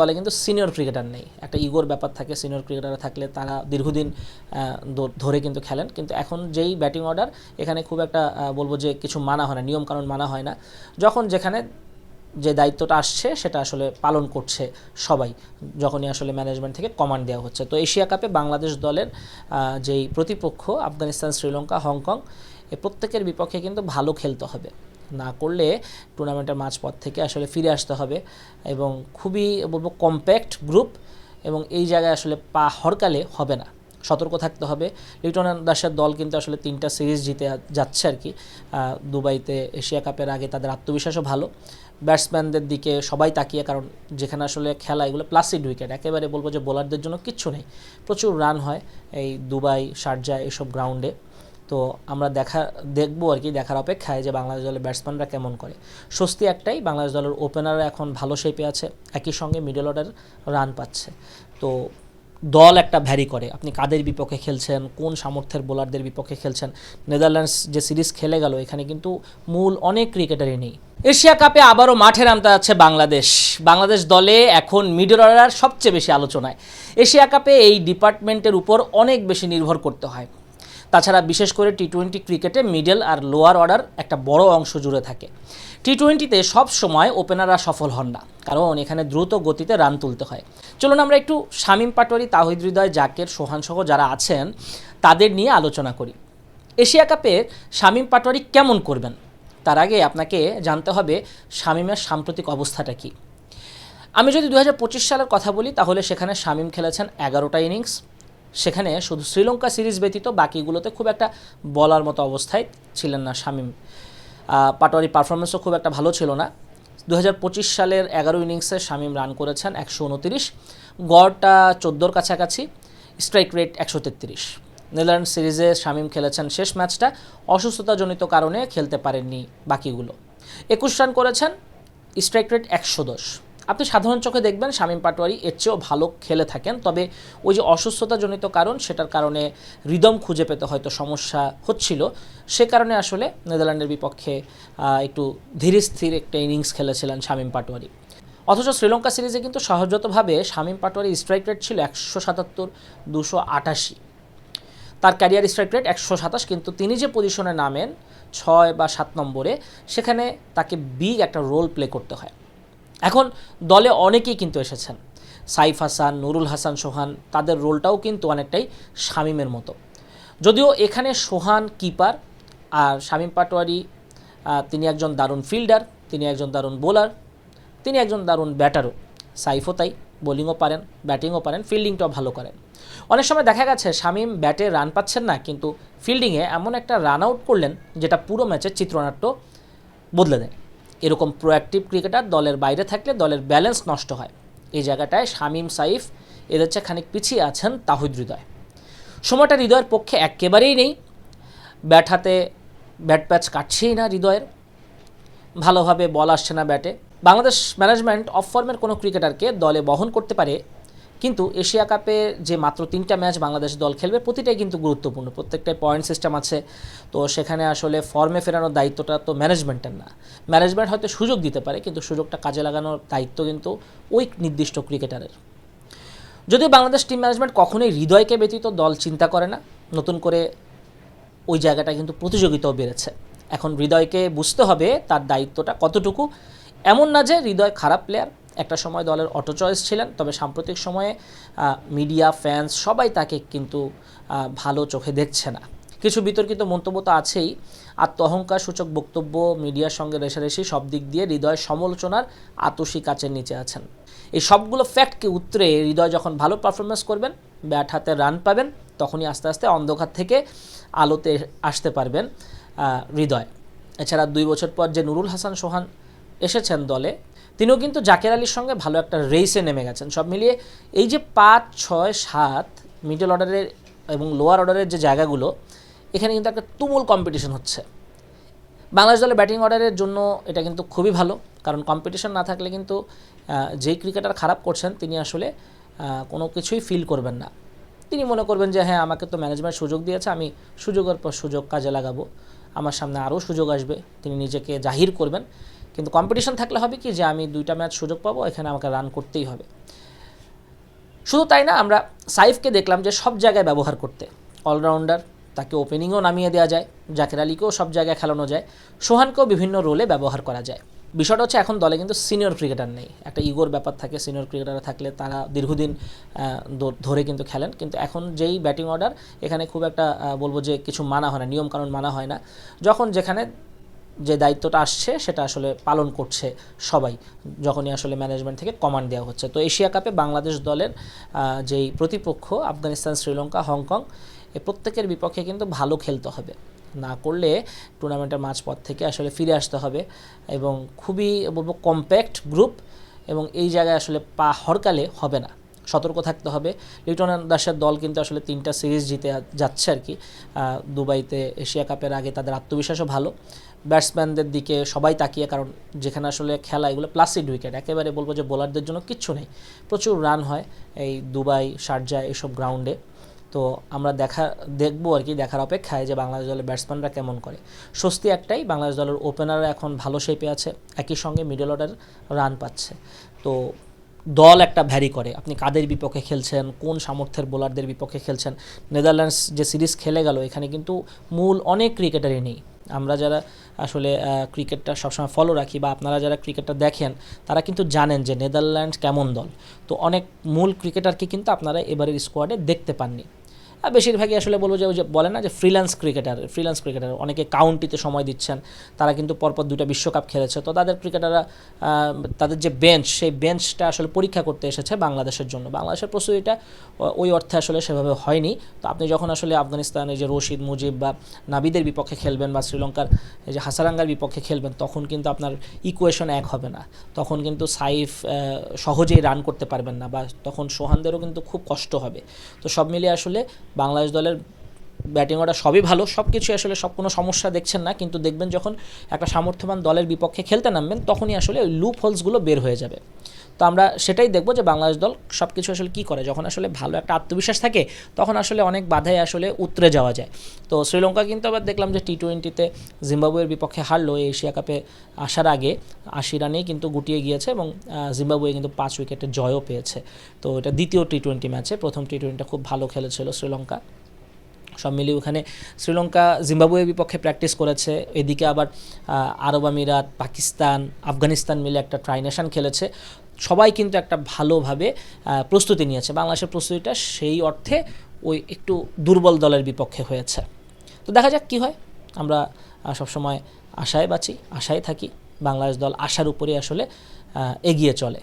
দলে কিন্তু senior cricketer নেই। একটা ইগোর ব্যাপার থাকে সিনিয়র ক্রিকেটার থাকলে তারা দীর্ঘদিন ধরে কিন্তু খেলেন। কিন্তু এখন যেই ব্যাটিং অর্ডার এখানে খুব একটা বলব যে কিছু মানা হয় না, নিয়মকানুন মানা হয় না। যখন যেখানে যে দায়িত্বটা আসছে, সেটা আসলে পালন করছে সবাই, যখনই আসলে ম্যানেজমেন্ট থেকে কমান্ড দেওয়া হচ্ছে। তো এশিয়া কাপে বাংলাদেশ দলের যেই প্রতিপক্ষ, আফগানিস্তান, শ্রীলঙ্কা, হংকং, এ প্রত্যেকের বিপক্ষে কিন্তু ভালো খেলতে হবে। না করলে টুর্নামেন্টের মাঝপথ থেকে আসলে ফিরে আসতে হবে এবং খুবই বলব কম্প্যাক্ট গ্রুপ এবং এই জায়গায় আসলে পা হরকালে হবে না। সতর্ক থাকতে হবে। লিটন দাসের দল কিন্তু আসলে তিনটা সিরিজ জিতে যাচ্ছে আর কি। দুবাইতে এশিয়া কাপের আগে তাদের আত্মবিশ্বাসও ভালো। ব্যাটসম্যানদের দিকে সবাই তাকিয়ে, কারণ যেখানে আসলে খেলা এগুলো প্লাসিড উইকেট একেবারে বলব যে বোলারদের জন্য কিচ্ছু নেই। প্রচুর রান হয় এই দুবাই, শারজা এসব গ্রাউন্ডে তো আমরা দেখা, দেখব আর কি, দেখার অপেক্ষায় যে বাংলাদেশ দলের ব্যাটসম্যানরা কেমন করে। স্বস্তি একটাই, বাংলাদেশ দলের ওপেনাররা এখন ভালো শেপে আছে, একই সঙ্গে মিডল অর্ডার রান পাচ্ছে। তো দল একটা ভ্যারি করে, আপনি কাদের বিপক্ষে খেলছেন, কোন সামর্থ্যের বোলারদের বিপক্ষে খেলছেন? নেদারল্যান্ডস যে সিরিজ খেলে গেল, এখানে কিন্তু মূল অনেক ক্রিকেটারই নেই। এশিয়া কাপে আবারও মাঠে নামতে যাচ্ছে বাংলাদেশ। বাংলাদেশ দলে এখন মিডল অর্ডার সবচেয়ে বেশি আলোচনায়। এশিয়া কাপে এই ডিপার্টমেন্টের উপর অনেক বেশি নির্ভর করতে হয়। তাছাড়া বিশেষ করে টি টোয়েন্টি ক্রিকেটে মিডল আর লোয়ার অর্ডার একটা বড় অংশ জুড়ে থাকে। টি টোয়েন্টিতে সব সময় ওপেনাররা সফল হন না, কারণ এখানে দ্রুত গতিতে রান তুলতে হয়। চলুন আমরা একটু শামীম পাটোয়ারি, তাহিদ হৃদয়, জাকের সোহান সহ যারা আছেন, তাদের নিয়ে আলোচনা করি। এশিয়া কাপে শামীম পাটোয়ারি কেমন করবেন? তার আগে আপনাকে জানতে হবে শামীমের সাম্প্রতিক অবস্থাটা কী। আমি যদি দু হাজার পঁচিশ সালের কথা বলি, তাহলে সেখানে শামীম খেলেছেন এগারোটা ইনিংস সেখানে শুধু শ্রীলঙ্কা সিরিজ ব্যতীত বাকিগুলোতে খুব একটা বলার মতো অবস্থায় ছিলেন না শামীম। পাটোয়ারি পারফরমেন্সও খুব একটা ভালো ছিল না। দু হাজার পঁচিশ সালের এগারো ইনিংসে শামীম রান করেছেন একশো উনতিরিশ, গড়টা চোদ্দোর কাছাকাছি স্ট্রাইক রেট একশো তেত্রিশ। নেদারল্যান্ড সিরিজে শামীম খেলেছেন শেষ ম্যাচটা, অসুস্থতাজনিত কারণে খেলতে পারেননি বাকিগুলো। একুশ রান করেছেন স্ট্রাইক রেট একশো দশ। আপনি সাধারণ চোখে দেখবেন শামীম পাটোয়ারি এর চেয়েও ভালো খেলে থাকেন। তবে ওই যে অসুস্থতাজনিত কারণ, সেটার কারণে রিদম খুঁজে পেতে হয়তো সমস্যা হচ্ছিল। সে কারণে আসলে নেদারল্যান্ডের বিপক্ষে একটু ধীরে স্থির একটা ইনিংস খেলেছিলেন শামীম পাটোয়ারি। অথচ শ্রীলঙ্কা সিরিজে কিন্তু সহজতভাবে শামীম পাটোয়ারি স্ট্রাইক রেট ছিল একশো সাতাত্তর, দুশো আটাশি। তার ক্যারিয়ার স্ট্রাইক রেট একশো সাতাশ, কিন্তু তিনি যে পজিশনে নামেন, ছয় বা সাত নম্বরে, সেখানে তাকে বিগ একটা রোল প্লে করতে হয়। এখন দলে অনেকেই কিন্তু এসেছেন। সাইফ হাসান, নুরুল হাসান, সোহান, তাদের রোলটাও কিন্তু অনেকটাই শামীমের মতো। যদিও এখানে সোহান কিপার আর শামীম পাটোয়ারি তিনি একজন দারুণ ফিল্ডার, তিনি একজন দারুণ বোলার, তিনি একজন দারুণ ব্যাটারও। সাইফও তাই, বোলিংও পারেন, ব্যাটিংও পারেন, ফিল্ডিংটাও ভালো করেন। অনেক সময় দেখা গেছে শামীম ব্যাটে রান পাচ্ছেন না, কিন্তু ফিল্ডিংয়ে এমন একটা রান আউট করলেন, যেটা পুরো ম্যাচের চিত্রনাট্য বদলে দেয়। এরকম প্রোঅ্যাক্টিভ ক্রিকেটার দলের বাইরে থাকলে দলের ব্যালেন্স নষ্ট হয়। এই জায়গাটায় শামিম সাইফ এদের চেয়ে খানিক পিছিয়ে আছেন তাহিদ হৃদয়। সময়টা হৃদয়ের পক্ষে একেবারেই নেই। ব্যাট হাতে ব্যাট প্যাচ কাটছেই না হৃদয়ের। ভালোভাবে বল আসছে না ব্যাটে। বাংলাদেশ ম্যানেজমেন্ট অফ ফর্মের কোনো ক্রিকেটারকে দলে বহন করতে পারে কিন্তু এশিয়া কাপে যে মাত্র তিনটা ম্যাচ বাংলাদেশ দল খেলবে, প্রতিটাই কিন্তু গুরুত্বপূর্ণ। প্রত্যেকটাই পয়েন্ট সিস্টেম আছে। তো সেখানে আসলে ফর্মে ফেরানোর দায়িত্বটা তো ম্যানেজমেন্টের না। ম্যানেজমেন্ট হয়তো সুযোগ দিতে পারে, কিন্তু সুযোগটা কাজে লাগানোর দায়িত্ব কিন্তু ওই নির্দিষ্ট ক্রিকেটারের যদিও বাংলাদেশ টিম ম্যানেজমেন্ট কখনোই হৃদয়কে ব্যতীত দল চিন্তা করে না, নতুন করে ওই জায়গাটা কিন্তু প্রতিযোগিতাও বেড়েছে। এখন হৃদয়কে বুঝতে হবে তার দায়িত্বটা কতটুকু। এমন না যে হৃদয় খারাপ প্লেয়ার একটা সময় দলের অটো চয়েস ছিলেন, তবে সাম্প্রতিক সময়ে মিডিয়া ফ্যান্স সবাই তাকে কিন্তু ভালো চোখে দেখছে না। কিছু বিতর্কিত মন্তব্য তো আছেই। আত্মঅহংকার সূচক বক্তব্য মিডিয়ার সঙ্গে রেশারেশি সব দিক দিয়ে হৃদয় সমালোচনার আতসী কাচের নিচে আছেন। এই সবগুলো ফ্যাক্টকে উতরে হৃদয় যখন ভালো পারফরমেন্স করবেন ব্যাট হাতে রান পাবেন, তখনই আস্তে আস্তে অন্ধকার থেকে আলোতে আসতে পারবেন হৃদয়। এছাড়া দুই বছর পর যে নুরুল হাসান সোহান এসেছেন দলে তিনিও কিন্তু জাকের আলীর সঙ্গে ভালো একটা রেসে নেমে গেছেন। সব মিলিয়ে এই যে পাঁচ, ছয়, সাত মিডল অর্ডারের এবং লোয়ার অর্ডারের যে জায়গাগুলো, এখানে কিন্তু একটা তুমুল কম্পিটিশন হচ্ছে। বাংলাদেশ দলের ব্যাটিং অর্ডারের জন্য এটা কিন্তু খুবই ভালো, কারণ কম্পিটিশন না থাকলে কিন্তু যেই ক্রিকেটার খারাপ করছেন, তিনি আসলে কোনো কিছুই ফিল করবেন না। তিনি মনে করবেন যে হ্যাঁ আমাকে তো ম্যানেজমেন্ট সুযোগ দিয়েছে, আমি সুযোগের পর সুযোগ কাজে লাগাবো। আমার সামনে আরও সুযোগ আসবে। তিনি নিজেকে জাহির করবেন। কিন্তু কম্পিটিশন থাকলে হবে কি যে আমি দুইটা ম্যাচ সুযোগ পাবো, এখানে আমাকে রান করতেই হবে। শুধু তাই না, আমরা সাইফকে দেখলাম যে সব জায়গায় ব্যবহার করতে। অলরাউন্ডার তাকে ওপেনিংও নামিয়ে দেওয়া যায়, জাকের আলীকেও সব জায়গায় খেলানো যায়, সোহানকেও বিভিন্ন রোলে ব্যবহার করা যায়। বিষয়টা হচ্ছে এখন দলে কিন্তু সিনিয়র ক্রিকেটার নেই। একটা ইগোর ব্যাপার থাকে সিনিয়র ক্রিকেটার থাকলে তারা দীর্ঘদিন ধরে কিন্তু খেলেন। কিন্তু এখন যেই ব্যাটিং অর্ডার এখানে খুব একটা বলব যে কিছু মানা হয় না, নিয়মকানুন মানা হয় না। যখন যেখানে যে দায়িত্বটা আসছে, সেটা আসলে পালন করছে সবাই, যখনই আসলে ম্যানেজমেন্ট থেকে কমান্ড দেওয়া হচ্ছে। তো এশিয়া কাপে বাংলাদেশ দলের যেই প্রতিপক্ষ আফগানিস্তান, শ্রীলঙ্কা, হংকং, এ প্রত্যেকের বিপক্ষে কিন্তু ভালো খেলতে হবে। না করলে টুর্নামেন্টের মাঝপথ থেকে আসলে ফিরে আসতে হবে এবং খুবই, বলব কম্প্যাক্ট গ্রুপ এবং এই জায়গায় আসলে পা হরকালে হবে না। সতর্ক থাকতে হবে। লিটন দাসের দল কিন্তু আসলে তিনটা সিরিজ জিতে যাচ্ছে আর কি। দুবাইতে এশিয়া কাপের আগে তাদের আত্মবিশ্বাসও ভালো। ব্যাটসম্যানদের দিকে সবাই তাকিয়ে, কারণ যেখানে আসলে খেলা এগুলো প্লাসিড উইকেট একেবারে বলব যে বোলারদের জন্য কিচ্ছু নেই। প্রচুর রান হয় এই দুবাই, শারজা এইসব গ্রাউন্ডে তো আমরা দেখা, দেখব আর কি, দেখার অপেক্ষায় যে বাংলাদেশ দলের ব্যাটসম্যানরা কেমন করে। স্বস্তি একটাই, বাংলাদেশ দলের ওপেনাররা এখন ভালো শেপে আছে। একই সঙ্গে মিডল অর্ডার রান পাচ্ছে। তো দল একটা ভ্যারি করে। আপনি কাদের বিপক্ষে খেলছেন, কোন সামর্থ্যের বোলারদের বিপক্ষে খেলছেন? নেদারল্যান্ডস যে সিরিজ খেলে গেল, এখানে কিন্তু মূল অনেক ক্রিকেটারই নেই। আমরা যারা আসলে ক্রিকেটটা সবসময় ফলো রাখি বা আপনারা যারা ক্রিকেটটা দেখেন, তারা কিন্তু জানেন যে নেদারল্যান্ডস কেমন দল। তো অনেক মূল ক্রিকেটারকে কিন্তু আপনারা এবারের স্কোয়াডে দেখতে পাননি। বেশিরভাগই আসলে বলব যে ওই যে বলে না যে ফ্রিল্যান্স ক্রিকেটার ফ্রিল্যান্স ক্রিকেটার অনেকে কাউন্টিতে সময় দিচ্ছেন, তারা কিন্তু পরপর দুটা বিশ্বকাপ খেলেছে। তো তাদের ক্রিকেটাররা তাদের যে বেঞ্চ সেই বেঞ্চটা আসলে পরীক্ষা করতে এসেছে বাংলাদেশের জন্য। বাংলাদেশের প্রস্তুতিটা ওই অর্থে আসলে সেভাবে হয়নি। তো আপনি যখন আসলে আফগানিস্তানের যে রশিদ মুজিব বা নাবিদের বিপক্ষে খেলবেন বা শ্রীলঙ্কার যে হাসারাঙ্গার বিপক্ষে খেলবেন, তখন কিন্তু আপনার ইকুয়েশন এক হবে না। তখন কিন্তু সাইফ সহজেই রান করতে পারবেন না বা তখন সোহানদেরও কিন্তু খুব কষ্ট হবে। তো সব মিলিয়ে আসলে বাংলাদেশ দলের ব্যাটিং অর্ডার সবই ভালো সব কিছু আসলে সব কোনো সমস্যা দেখছেন না, কিন্তু দেখবেন যখন একটা সামর্থ্যবান দলের বিপক্ষে খেলতে নামবেন, তখনই আসলে ওই লুপ হোলসগুলো বের হয়ে যাবে। তো আমরা সেটাই দেখব যে বাংলাদেশ দল সব কিছু আসলে কী করে। যখন আসলে ভালো একটা আত্মবিশ্বাস থাকে, তখন আসলে অনেক বাধায় আসলে উতরে যাওয়া যায়। তো শ্রীলঙ্কা কিন্তু আবার দেখলাম যে টি টোয়েন্টিতে জিম্বাবুয়ের বিপক্ষে হারলো এশিয়া কাপে আসার আগে। আশি রানেই কিন্তু গুটিয়ে গিয়েছে এবং জিম্বাবুয়ে কিন্তু পাঁচ উইকেটে জয়ও পেয়েছে। তো এটা দ্বিতীয় টি টোয়েন্টি ম্যাচে প্রথম টি টোয়েন্টিটা খুব ভালো খেলেছিল শ্রীলঙ্কা। সব মিলিয়ে ওখানে শ্রীলঙ্কা জিম্বাবুয়ের বিপক্ষে প্র্যাকটিস করেছে। এদিকে আবার আরব আমিরাত, পাকিস্তান, আফগানিস্তান মিলে একটা ট্রাইনেশন খেলেছে। সবাই কিন্তু একটা ভালোভাবে প্রস্তুতি নিয়েছে। বাংলাদেশের প্রস্তুতিটা সেই অর্থে ওই একটু দুর্বল দলের বিপক্ষে হয়েছে। তো দেখা যাক কী হয়। আমরা সবসময় আশায় বাঁচি, আশায় থাকি। বাংলাদেশ দল আশার উপরে আসলে এগিয়ে চলে।